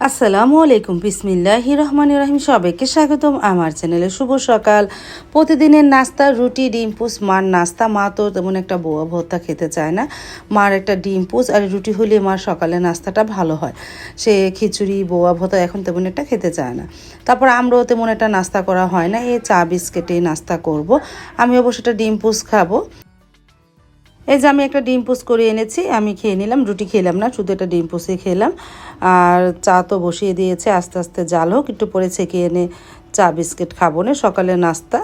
আসসালামু আলাইকুম, বিসমিল্লাহ রহমান রহিম। সবাইকে স্বাগতম আমার চ্যানেলে। শুভ সকাল। প্রতিদিনের নাস্তা, রুটি, ডিম, পুস, মার নাস্তা। মা তো তেমন একটা বোয়া ভর্তা খেতে চায় না। মার একটা ডিম, পুস আর রুটি হলে মার সকালে নাস্তাটা ভালো হয়। সে খিচুড়ি, বোয়া ভর্তা এখন তেমন একটা খেতে চায় না। তারপর আমরাও তেমন একটা নাস্তা করা হয় না। এই চা বিস্কেটে নাস্তা করব। আমি অবশ্য একটা ডিম, পুস খাব। এই যে আমি একটা ডিম পোস করে এনেছি, আমি খেয়ে নিলাম, রুটি খেলাম না, শুধু একটা ডিম পোসে খেলাম। আর চা তো বসিয়ে দিয়েছে, আস্তে আস্তে জাল হোক, একটু পরে ছেঁকে এনে চা বিস্কিট খাব না সকালে নাস্তা।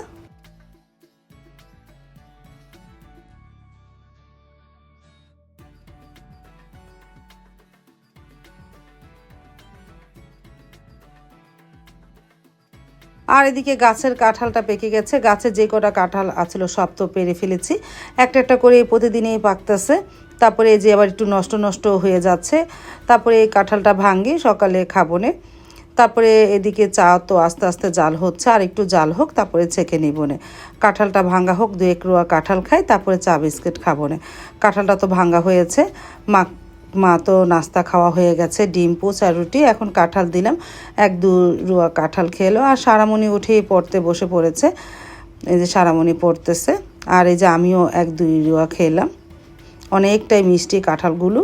আর এদিকে গাছের কাঁঠালটা পেকে গেছে। গাছে যে কটা কাঁঠাল আছিল সব তো পেরে ফেলেছি। একটা একটা করে প্রতিদিনই পাকতেছে। তারপরে যে আবার একটু নষ্ট নষ্ট হয়ে যাচ্ছে। তারপরে এই কাঁঠালটা ভাঙ্গি, সকালে খাবনে তারপরে এদিকে চা তো আস্তে আস্তে জাল হচ্ছে। আর একটু জাল হোক, তারপরে ছেঁকে নিব নে। কাঁঠালটা ভাঙ্গা হোক দু এক রোয়া কাঁঠাল খাই, তারপরে চা বিস্কিট খাব নে। কাঁঠালটা তো ভাঙ্গা হয়েছে। মা মা তো নাস্তা খাওয়া হয়ে গেছে, ডিম, পোচ আর রুটি। এখন কাঁঠাল দিলাম। এক দু রুয়া কাঁঠাল খেলো আর সারামণি উঠেই পড়তে বসে পড়েছে। এই যে সারামণি পড়তেছে। আর এই যে আমিও এক দুই রুয়া খেলাম। অনেকটাই মিষ্টি কাঁঠালগুলো।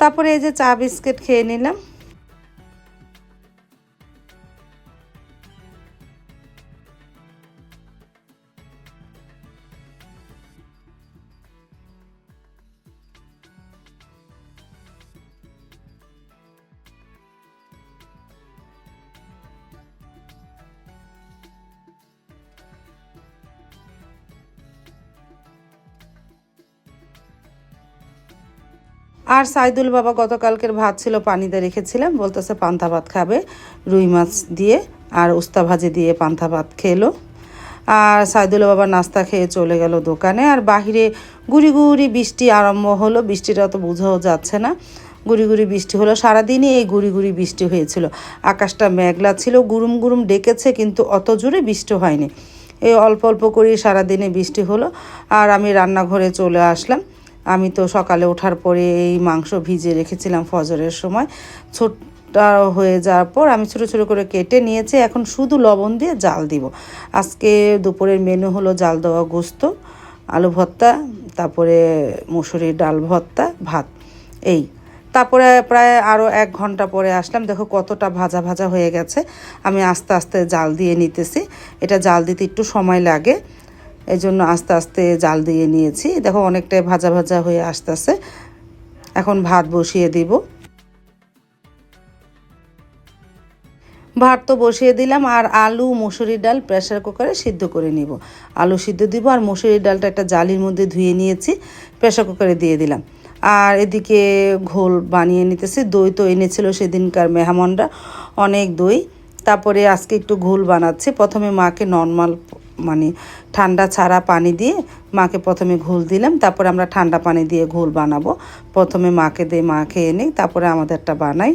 তারপরে এই যে চা বিস্কিট খেয়ে নিলাম। আর সাইদুল বাবা গতকালকের ভাত ছিল পানিতে রেখেছিলাম। বলতেছে, পান্তা ভাত খাবে। রুই মাছ দিয়ে আর উস্তা ভাজি দিয়ে পান্তা ভাত খেলো। আর সাইদুল বাবা নাস্তা খেয়ে চলে গেল দোকানে। আর বাহিরে গুড়ি গুড়ি বৃষ্টি আরম্ভ হলো। বৃষ্টিটা তো বোঝাও যাচ্ছে না। গুড়ি গুড়ি বৃষ্টি হলো। সারাদিনই এই গুড়ি গুড়ি বৃষ্টি হয়েছিল। আকাশটা মেঘলা ছিল গুরুম গুরুম ডেকেছে, কিন্তু অত জোরে বৃষ্টি হয়নি। এই অল্প অল্প করে সারাদিনে বৃষ্টি হলো। আর আমি রান্নাঘরে চলে আসলাম। আমি তো সকালে ওঠার পরে এই মাংস ভিজে রেখেছিলাম ফজরের সময়। ছোট্টা হয়ে যাওয়ার পর আমি ছোটো ছোটো করে কেটে নিয়েছি, এখন শুধু লবণ দিয়ে জাল দিব। আজকে দুপুরের মেনু হলো জাল দেওয়া গোস্ত, আলু ভর্তা, তারপরে মুসুরির ডাল ভর্তা, ভাত, এই। তারপরে প্রায় আরও এক ঘণ্টা পরে আসলাম, দেখো কতটা ভাজা ভাজা হয়ে গেছে। আমি আস্তে আস্তে জাল দিয়ে নিতেছি। এটা জাল দিতে একটু সময় লাগে। এই জন্য আস্তে আস্তে জাল দিয়ে নিয়েছি। দেখো অনেকটাই ভাজা ভাজা হয়ে আসতেছে। এখন ভাত বসিয়ে দিব। ভাত তো বসিয়ে দিলাম আর আলু, মুসুরি ডাল প্রেশার কুকারে সিদ্ধ করে নিব। আলু সিদ্ধ দিব আর মুসুরির ডালটা একটা জালির মধ্যে ধুয়ে নিয়েছি প্রেশার কুকারে দিয়ে দিলাম। আর এদিকে ঘোল বানিয়ে নিতেছি। দই তো এনেছিল সেদিনকার মেহমানরা, অনেক দই। তারপরে আজকে একটু ঘোল বানাচ্ছি। প্রথমে মাকে নর্মাল মানে ঠান্ডা ছাড়া পানি দিয়ে মাকে প্রথমে ঘোল দিলাম, তারপরে আমরা ঠান্ডা পানি দিয়ে ঘোল বানাবো। প্রথমে মাকে দিয়ে মা খেয়ে নিই, তারপরে আমাদেরটা বানাই।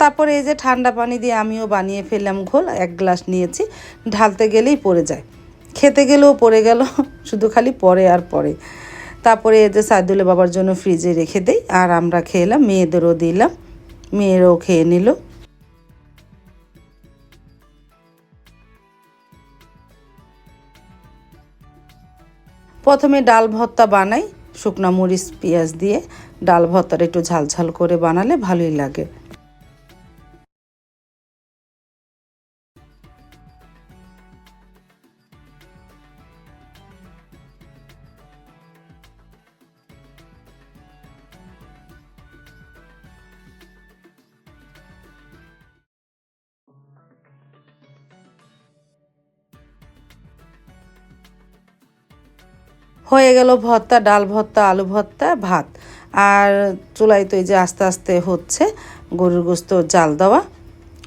তারপরে এই যে ঠান্ডা পানি দিয়ে আমিও বানিয়ে ফেললাম ঘোল, এক গ্লাস নিয়েছি, ঢালতে গেলেই পড়ে যায়। খেতে গেলেও পড়ে গেল, শুধু খালি পরে আর পরে। তারপরে এই যে সাইদুল্লা বাবার জন্য ফ্রিজে রেখে দেই, আর আমরা খেলাম মেয়েদেরও দিলাম, মেয়েরও খেয়ে নিল। প্রথমে ডাল ভর্তা বানাই, শুকনা মরিচ, পেঁয়াজ দিয়ে। ডাল ভর্তাটা একটু ঝালঝাল করে বানালে ভালোই লাগে। হয়ে গেল ভর্তা, ডাল ভর্তা, আলু ভর্তা, ভাত। আর চুলায় তো এই যে আস্তে আস্তে হচ্ছে, গরুর গোস্ত, জাল দেওয়া,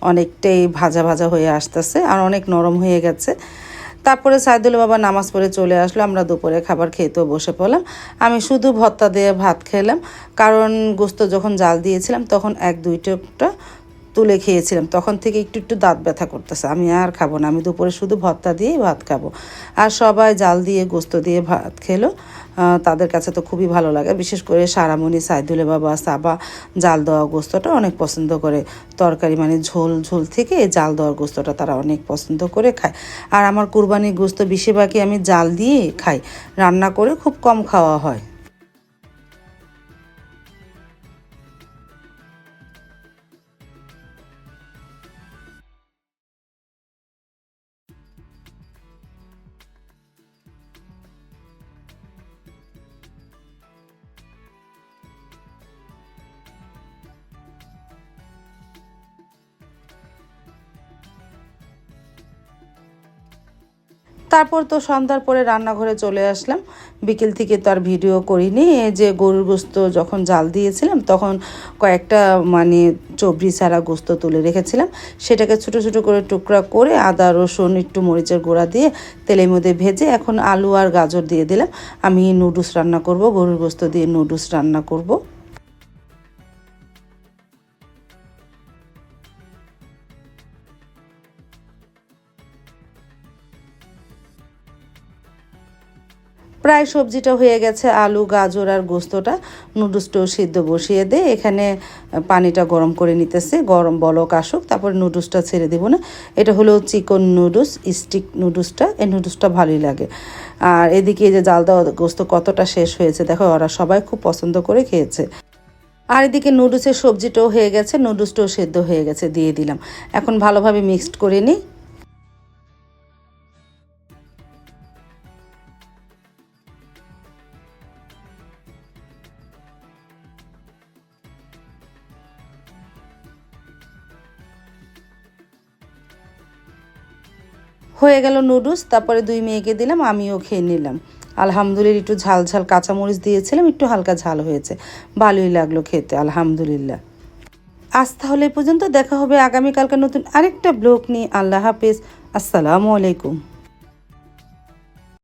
অনেকটাই ভাজা ভাজা হয়ে আসতেছে আর অনেক নরম হয়ে গেছে। তারপরে সাইদুল বাবা নামাজ পড়ে চলে আসলো, আমরা দুপুরে খাবার খেতেও বসে পড়লাম। আমি শুধু ভর্তা দিয়ে ভাত খেলাম, কারণ গোস্ত যখন জাল দিয়েছিলাম, তখন এক দুই টোপটা তুলে খেয়েছিলাম। তখন থেকে একটু একটু দাঁত ব্যথা করতেছে। আমি আর খাব না। আমি দুপুরে শুধু ভর্তা দিয়েই ভাত খাব। আর সবাই জাল দিয়ে, গোস্ত দিয়ে ভাত খেলো। তাদের কাছে তো খুবই ভালো লাগে। বিশেষ করে সারামণি, সাইদুলে বাবা, সাবা, জাল দেওয়া গোস্তটা অনেক পছন্দ করে। তরকারি মানে ঝোল ঝোল থেকে জাল দেওয়ার গোস্তটা তারা অনেক পছন্দ করে খায়। আর আমার কুরবানির গোস্ত বেশিরভাগই আমি জাল দিয়ে খাই। রান্না করে খুব কম খাওয়া হয়। তারপর তো সন্ধ্যার পরে রান্নাঘরে চলে আসলাম। বিকেল থেকে তো আর ভিডিও করিনি। যে গরুর গোস্ত যখন জাল দিয়েছিলাম, তখন কয়েকটা মানে চবরি ছাড়া গোস্ত তুলে রেখেছিলাম। সেটাকে ছোটো ছোটো করে টুকরা করে আদা, রসুন, একটু মরিচের গুঁড়া দিয়ে তেলের মধ্যে ভেজে এখন আলু আর গাজর দিয়ে দিলাম। আমি নুডলস রান্না করব, গরুর গোস্ত দিয়ে নুডলস রান্না করব। প্রায় সবজিটা হয়ে গেছে, আলু, গাজর আর গোস্তটা। নুডলসটাও সিদ্ধ বসিয়ে দিয়ে এখানে পানিটা গরম করে নিতেছে, গরম বলক আসুক, তারপর নুডলসটা ছেড়ে দেবো না। এটা হলো চিকন নুডলস, স্টিক নুডলসটা এই নুডলসটা ভালোই লাগে। আর এদিকে এই যে জাল দেওয়া গোস্ত কতটা শেষ হয়েছে, দেখো, ওরা সবাই খুব পছন্দ করে খেয়েছে। আর এদিকে নুডলসের সবজিটাও হয়ে গেছে নুডলসটাও সেদ্ধ হয়ে গেছে, দিয়ে দিলাম। এখন ভালোভাবে মিক্সড করে নিই। হয়ে গেল নুডলস, তারপরে দুই মেয়েকে দিলাম, আমিও খেয়ে নিলাম। আলহামদুলিল্লাহ, একটু ঝাল ঝাল কাঁচামরিচ দিয়েছিলাম, একটু হালকা ঝাল হয়েছে। ভালোই লাগল খেতে, আলহামদুলিল্লাহ। আজ তাহলে পর্যন্ত, দেখা হবে আগামীকালকার নতুন আরেকটা ব্লগ নিয়ে। আল্লাহ হাফেজ, আসসালামু আলাইকুম।